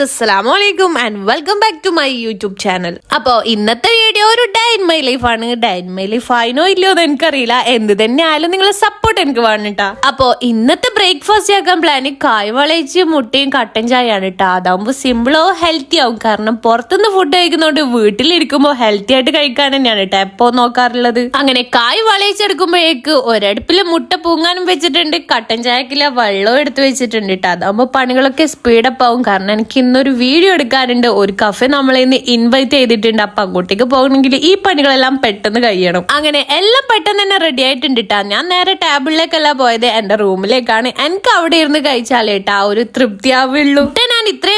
Guys അലൈക്കും and welcome back to my YouTube channel അപ്പോ ഇന്നത്തെ വീഡിയോ ഒരു ഡേ ഇൻ മൈ ലൈഫ് ആണ്. ഡേ ഇൻ മൈ ലൈഫ് ആയിനോ ഇല്ലയോ എന്ന് എനിക്കറിയില്ല. എന്ത് തന്നെ ആയാലും നിങ്ങളെ സപ്പോർട്ട് എനിക്ക് വേണം കേട്ടോ അപ്പോ ഇന്നത്തെ ബ്രേക്ക്ഫാസ്റ്റ് ആക്കാൻ പ്ലാന് കായ് വളയിച്ച് മുട്ടയും കട്ടൻ ചായയാണ് കേട്ടോ അതാകുമ്പോൾ സിമ്പിളോ ഹെൽത്തി ആവും. കാരണം പുറത്തുനിന്ന് ഫുഡ് കഴിക്കുന്നതുകൊണ്ട് വീട്ടിലിരിക്കുമ്പോൾ ഹെൽത്തി ആയിട്ട് കഴിക്കാൻ തന്നെയാണ് കേട്ടോ എപ്പോ നോക്കാറുള്ളത്? അങ്ങനെ കായ് വളയിച്ചെടുക്കുമ്പോഴേക്ക് ഒരടുപ്പിൽ മുട്ട പൂങ്ങാനും വെച്ചിട്ടുണ്ട്. കട്ടൻ ചായക്കില്ല വെള്ളവും എടുത്ത് വെച്ചിട്ടുണ്ട് കേട്ടോ അതാകുമ്പോൾ പണികളൊക്കെ സ്പീഡപ്പ് ആവും. കാരണം എനിക്ക് ഇന്നൊരു വീഡിയോ എടുക്കാനുണ്ട്. ഒരു കഫെ നമ്മളെ ഇന്ന് ഇൻവൈറ്റ് ചെയ്തിട്ടുണ്ട്. അപ്പൊ അങ്ങോട്ടേക്ക് പോകണമെങ്കിൽ ഈ പണികളെല്ലാം പെട്ടെന്ന് കഴിയണം. അങ്ങനെ എല്ലാം പെട്ടെന്ന് തന്നെ റെഡി ആയിട്ടുണ്ട് കേട്ടോ ഞാൻ നേരെ ടേബിളിലേക്കല്ല പോയത്. എന്റെ റൂമിലേക്കാണ് എനിക്ക് അവിടെ ഇരുന്ന് കഴിച്ചാലേട്ടാ ഒരു തൃപ്തിയാവുള്ളൂ. ഞാൻ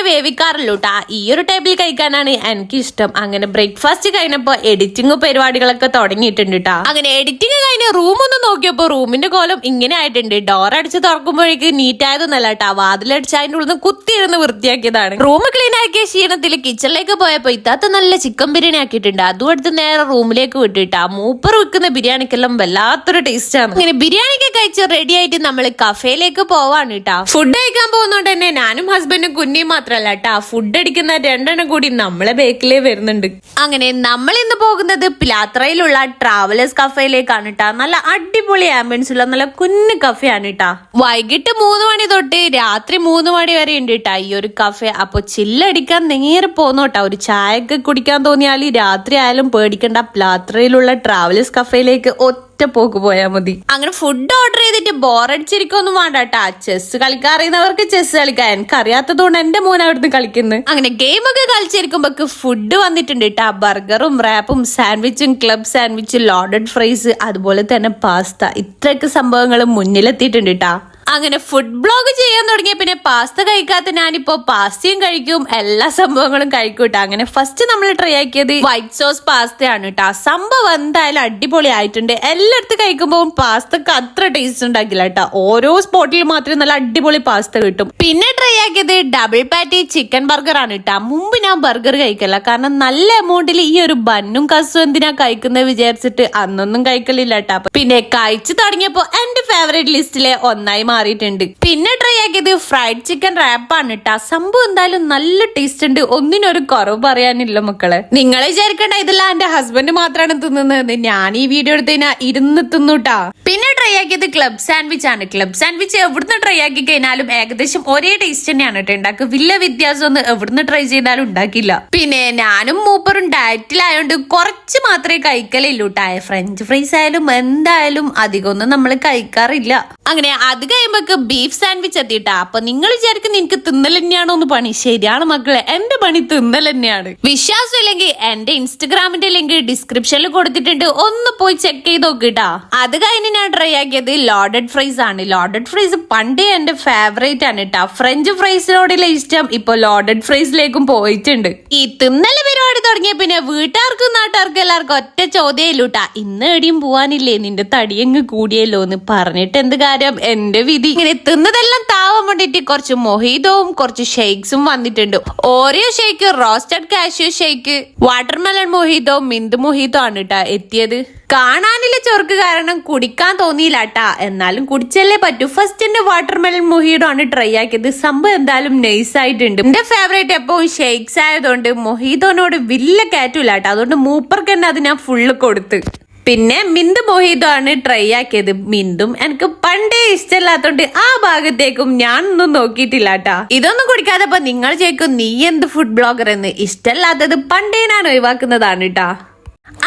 വേവിക്കാറുള്ളൂ ട്ടാ. ഈ ഒരു ടേബിൾ കഴിക്കാനാണ് എനിക്ക് ഇഷ്ടം അങ്ങനെ ബ്രേക്ക്ഫാസ്റ്റ് കഴിഞ്ഞപ്പോ എഡിറ്റിംഗ് പരിപാടികളൊക്കെ തുടങ്ങിയിട്ടുണ്ട് ട്ടാ. അങ്ങനെ എഡിറ്റിംഗ് കഴിഞ്ഞ് റൂം ഒന്ന് നോക്കിയപ്പോ റൂമിന്റെ കോലം ഇങ്ങനെ ആയിട്ടുണ്ട്. ഡോർ അടിച്ച് തുറക്കുമ്പോഴേക്ക് നീറ്റ് ആയതൊന്നല്ല ട്ടാ. വാതിലടിച്ച് അതിന്റെ ഉള്ളിൽ നിന്ന് കുത്തിയിരുന്ന് വൃത്തിയാക്കിയതാണ്. റൂം ക്ലീൻ ആക്കിയ ക്ഷീണത്തിൽ കിച്ചണിലേക്ക് പോയപ്പോ ഇത്താത്ത നല്ല ചിക്കൻ ബിരിയാണി ആക്കിയിട്ടുണ്ട്. അതും എടുത്ത് നേരെ റൂമിലേക്ക് വിട്ടിട്ടാ മൂപ്പർ വെക്കുന്ന ബിരിയാണിക്കെല്ലാം വല്ലാത്തൊരു ടേസ്റ്റ് ആണ്. ഇങ്ങനെ ബിരിയാണിക്ക് കഴിച്ച് റെഡി ആയിട്ട് നമ്മൾ കഫേയിലേക്ക് പോവാണ് കേട്ടാ ഫുഡ് കഴിക്കാൻ പോകുന്നോണ്ട് തന്നെ ഞാനും ഹസ്ബൻഡും കുഞ്ഞിയും മാത്രല്ല കേട്ടാ ഫുഡ് അടിക്കുന്ന രണ്ടെണ്ണം കൂടി നമ്മളെ ബേക്കിലേ വരുന്നുണ്ട്. അങ്ങനെ നമ്മൾ ഇന്ന് പോകുന്നത് പിലാത്രയിലുള്ള ട്രാവലേഴ്സ് കഫേയിലേക്കാണ് കേട്ടാ നല്ല അടിപൊളി ആംബിയൻസ് ഉള്ള നല്ല കുഞ്ഞു കഫേയാണ് ട്ടാ. കേട്ടാ വൈകിട്ട് മൂന്ന് മണി തൊട്ട് രാത്രി മൂന്ന് മണി വരെ ഉണ്ട് കേട്ടാ ഈ ഒരു കഫേ അപ്പൊ ചില്ലടിക്കാൻ നേരെ പോന്നോട്ടാ ഒരു ചായ ഒക്കെ കുടിക്കാൻ തോന്നിയാൽ രാത്രി ആയാലും പേടിക്കണ്ട. പിലാത്രയിലുള്ള ട്രാവലേഴ്സ് കഫേയിലേക്ക് ഒറ്റ പോക്ക് പോയാൽ മതി. അങ്ങനെ ഫുഡ് ഓർഡർ ചെയ്തിട്ട് ബോറടിച്ചിരിക്കൊന്നും വേണ്ട കേട്ടാ ചെസ് കളിക്കാൻ അറിയുന്നവർക്ക് ചെസ് കളിക്കാൻ. എനിക്ക് അറിയാത്തതുകൊണ്ട് എന്റെ മോൻ അവിടുന്ന് കളിക്കുന്നു. അങ്ങനെ ഗെയിം ഒക്കെ കളിച്ചിരിക്കുമ്പോ ഫുഡ് വന്നിട്ടുണ്ട് കേട്ടാ ബർഗറും റാപ്പും സാൻഡ്വിച്ചും ക്ലബ് സാൻഡ്വിച്ച് ലോഡഡ് ഫ്രൈസ് അതുപോലെ തന്നെ പാസ്ത ഇത്രയൊക്കെ സംഭവങ്ങൾ മുന്നിലെത്തിയിട്ടുണ്ട് കേട്ടാ അങ്ങനെ ഫുഡ് ബ്ലോഗ് ചെയ്യാൻ തുടങ്ങിയ പിന്നെ പാസ്ത കഴിക്കാത്ത ഞാനിപ്പോ പാസ്തയും കഴിക്കും എല്ലാ സംഭവങ്ങളും കഴിക്കും കേട്ടോ അങ്ങനെ ഫസ്റ്റ് നമ്മൾ ട്രൈ ആക്കിയത് വൈറ്റ് സോസ് പാസ്തയാണ് കേട്ടോ സംഭവം എന്തായാലും അടിപൊളി ആയിട്ടുണ്ട് എല്ലായിടത്തും കഴിക്കുമ്പോൾ പാസ്തക്ക് അത്ര ടേസ്റ്റ് ഉണ്ടാക്കില്ല കേട്ടോ ഓരോ സ്പോട്ടിൽ മാത്രം നല്ല അടിപൊളി പാസ്ത കിട്ടും. പിന്നെ ട്രൈ ആക്കിയത് ഡബിൾ പാറ്റി ചിക്കൻ ബർഗർ ആണ് കേട്ടോ മുമ്പ് ഞാൻ ബർഗർ കഴിക്കല്ല. കാരണം നല്ല എമൗണ്ടിൽ ഈ ഒരു ബന്നും കസും എന്തിനാ കഴിക്കുന്നത് വിചാരിച്ചിട്ട് അന്നൊന്നും കഴിക്കലില്ല കേട്ടോ പിന്നെ കഴിച്ചു തുടങ്ങിയപ്പോ എന്റെ ഫേവറേറ്റ് ലിസ്റ്റിലെ ഒന്നായി മാറിയിട്ടുണ്ട്. പിന്നെ ട്രൈ ആക്കിയത് ഫ്രൈഡ് ചിക്കൻ റാപ്പാണ് കേട്ടാ സംഭവം എന്തായാലും നല്ല ടേസ്റ്റ് ഉണ്ട്. ഒന്നിനൊരു കുറവ് പറയാനില്ല മക്കളെ. നിങ്ങൾ വിചാരിക്കണ്ട ഇതെല്ലാം എന്റെ ഹസ്ബൻഡ് മാത്രമാണ് തിന്നുന്നത്. ഞാൻ ഈ വീഡിയോ എടുത്തതിനാ ഇരുന്ന് തിന്നുട്ടാ പിന്നെ ട്രൈ ആക്കിയത് ക്ലബ് സാൻഡ്വിച്ച് ആണ്. ക്ലബ് സാൻഡ്വിച്ച് എവിടുന്ന് ട്രൈ ആക്കി കഴിഞ്ഞാലും ഏകദേശം ഒരേ ടേസ്റ്റ് തന്നെയാണ് കേട്ടോ ഉണ്ടാക്കുക. വലിയ വ്യത്യാസം ഒന്നും എവിടുന്ന് ട്രൈ ചെയ്താലും ഉണ്ടാക്കില്ല. പിന്നെ ഞാനും മൂപ്പറും ഡയറ്റിലായോണ്ട് കുറച്ച് മാത്രമേ കഴിക്കലുള്ളൂ ട്ടായ ഫ്രഞ്ച് ഫ്രൈസ് ആയാലും എന്തായാലും അധികമൊന്നും നമ്മൾ കഴിക്കാറില്ല. അങ്ങനെ അത് കഴിയുമ്പോക്ക് ബീഫ് സാൻഡ്വിച്ച് എത്തിയിട്ടാ. അപ്പൊ നിങ്ങൾ വിചാരിക്കുന്ന എനിക്ക് തിന്നൽ തന്നെയാണോ എന്ന് പണി. ശരിയാണ് മക്കളെ എന്റെ പണി തിന്നൽ തന്നെയാണ്. വിശ്വാസം ഇല്ലെങ്കിൽ എന്റെ ഇൻസ്റ്റഗ്രാമിന്റെ ലിങ്ക് ഡിസ്ക്രിപ്ഷനിൽ കൊടുത്തിട്ടുണ്ട്. ഒന്ന് പോയി ചെക്ക് ചെയ്ത് നോക്കിട്ടാ. അത് കഴിഞ്ഞ് ഞാൻ ട്രൈ ആക്കിയത് ലോഡഡ് ഫ്രൈസ് ആണ്. ലോഡഡ് ഫ്രൈസ് പണ്ടേ എന്റെ ഫേവറേറ്റ് ആണ് കേട്ടാ ഫ്രഞ്ച് ഫ്രൈസിനോടുള്ള ഇഷ്ടം. ഇപ്പൊ ലോഡഡ് ഫ്രൈസിലേക്കും പോയിട്ടുണ്ട്. ഈ തിന്നൽ പരിപാടി തുടങ്ങിയ പിന്നെ വീട്ടുകാർക്കും നാട്ടുകാർക്കും എല്ലാവർക്കും ഒറ്റ ചോദ്യമില്ലൂട്ടാ. ഇന്ന് എടിയും പോവാനില്ലേ? നിന്റെ തടിയങ്ങ് കൂടിയല്ലോ എന്ന് പറഞ്ഞിട്ട് എന്ത് കാര്യം? എന്റെ വിധി. ഇങ്ങനെ എത്തുന്നതെല്ലാം താവം കൊണ്ടിട്ട് കുറച്ച് മൊഹീതവും കുറച്ച് ഷെയ്ക്സും വന്നിട്ടുണ്ട്. ഓരോ shake roasted cashew shake watermelon mojito mint mojito ആണ് കേട്ടാ എത്തിയത്. കാണാനില്ല ചൊർക്ക് കാരണം കുടിക്കാൻ തോന്നിയില്ല ട്ടാ എന്നാലും കുടിച്ചല്ലേ പറ്റൂ. ഫസ്റ്റ് എന്റെ വാട്ടർമെലൺ മൊഹീഡോ ആണ് ട്രൈ ആക്കിയത്. സംഭവം എന്തായാലും നൈസ് ആയിട്ടുണ്ട്. എന്റെ ഫേവറേറ്റ് എപ്പോഴും ഷെയ്ക്സ് ആയതുകൊണ്ട് മൊഹീദോനോട് വില്ല ഇല്ല കേട്ടോ. അതുകൊണ്ട് മൂപ്പർക്ക് തന്നെ അത് ഞാൻ ഫുള്ള് കൊടുത്ത്. പിന്നെ മിന്ത് മൊഹീദോ ആണ് ട്രൈ ആക്കിയത്. മിന്തും എനിക്ക് പണ്ടേ ഇഷ്ടമല്ലാത്തോണ്ട് ആ ഭാഗത്തേക്കും ഞാൻ ഒന്നും നോക്കിയിട്ടില്ല കേട്ടാ. ഇതൊന്നും കുടിക്കാതെ നിങ്ങൾ ചോദിക്കും നീ എന്ത് ഫുഡ് ബ്ലോഗർ എന്ന്? ഇഷ്ടമല്ലാത്തത് പണ്ടേ ഞാൻ ഒഴിവാക്കുന്നതാണ് ട്ടാ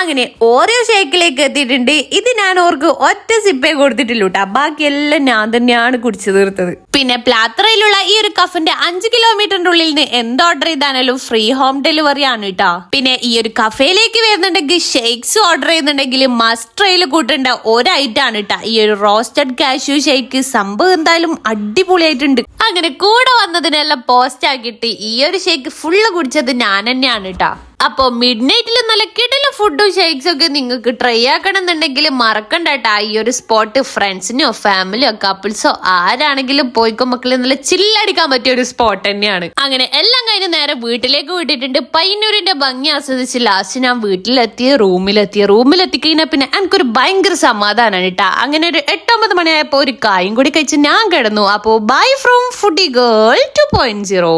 അങ്ങനെ ഓരോ ഷേക്കിലേക്ക് എത്തിയിട്ടുണ്ട്. ഇത് ഞാൻ ഓർക്ക് ഒറ്റ സിപ്പേ കൊടുത്തിട്ടില്ല ബാക്കിയെല്ലാം ഞാൻ തന്നെയാണ് കുടിച്ചു തീർത്തത്. പിന്നെ പ്ലാത്രയിലുള്ള ഈ ഒരു കഫിന്റെ അഞ്ച് കിലോമീറ്ററിന്റെ ഉള്ളിൽ നിന്ന് എന്ത് ഓർഡർ ചെയ്താലും ഫ്രീ ഹോം ഡെലിവറി ആണ് കേട്ടോ പിന്നെ ഈ ഒരു കഫേയിലേക്ക് വരുന്നുണ്ടെങ്കിൽ ഷേക്സ് ഓർഡർ ചെയ്യുന്നുണ്ടെങ്കിൽ മസ്റ്റ് ട്രെയിൽ കൂട്ടേണ്ട ഒരു ഐറ്റം ആണ് കേട്ടോ ഈ ഒരു റോസ്റ്റഡ് കാഷ്യൂ ഷേക്ക് സംഭവം എന്തായാലും അടിപൊളിയായിട്ടുണ്ട്. അങ്ങനെ കൂടെ വന്നതിനെല്ലാം പോസ്റ്റ് ആക്കിയിട്ട് ഈ ഒരു ഷേക്ക് ഫുള്ള് കുടിച്ചത് ഞാൻ തന്നെയാണ് കേട്ടോ അപ്പൊ മിഡ് നൈറ്റിൽ നല്ല കിടല ഫുഡും ഷേക്സും ഒക്കെ നിങ്ങൾക്ക് ട്രൈ ആക്കണം എന്നുണ്ടെങ്കിൽ മറക്കണ്ട കേട്ടോ ഈ ഒരു സ്പോട്ട് ഫ്രണ്ട്സിനോ ഫാമിലിയോ കപ്പിൾസോ ആരാണെങ്കിലും പോയിക്കോ മക്കളെ നല്ല ചില്ലടിക്കാൻ പറ്റിയ ഒരു സ്പോട്ട് തന്നെയാണ്. അങ്ങനെ എല്ലാം കഴിഞ്ഞ് നേരെ വീട്ടിലേക്ക് വിട്ടിട്ടുണ്ട്. പയ്യന്നൂരിന്റെ ഭംഗി ആസ്വദിച്ച് ലാസ്റ്റ് ഞാൻ വീട്ടിലെത്തിയ റൂമിലെത്തിയ. റൂമിലെത്തി കഴിഞ്ഞാൽ പിന്നെ എനിക്കൊരു ഭയങ്കര സമാധാനമാണ് കേട്ടാ അങ്ങനെ ഒരു എട്ടൊമ്പത് മണിയായപ്പോ ഒരു കായും കൂടി കഴിച്ച് ഞാൻ കിടന്നു. അപ്പോ bye from foodie girl two point zero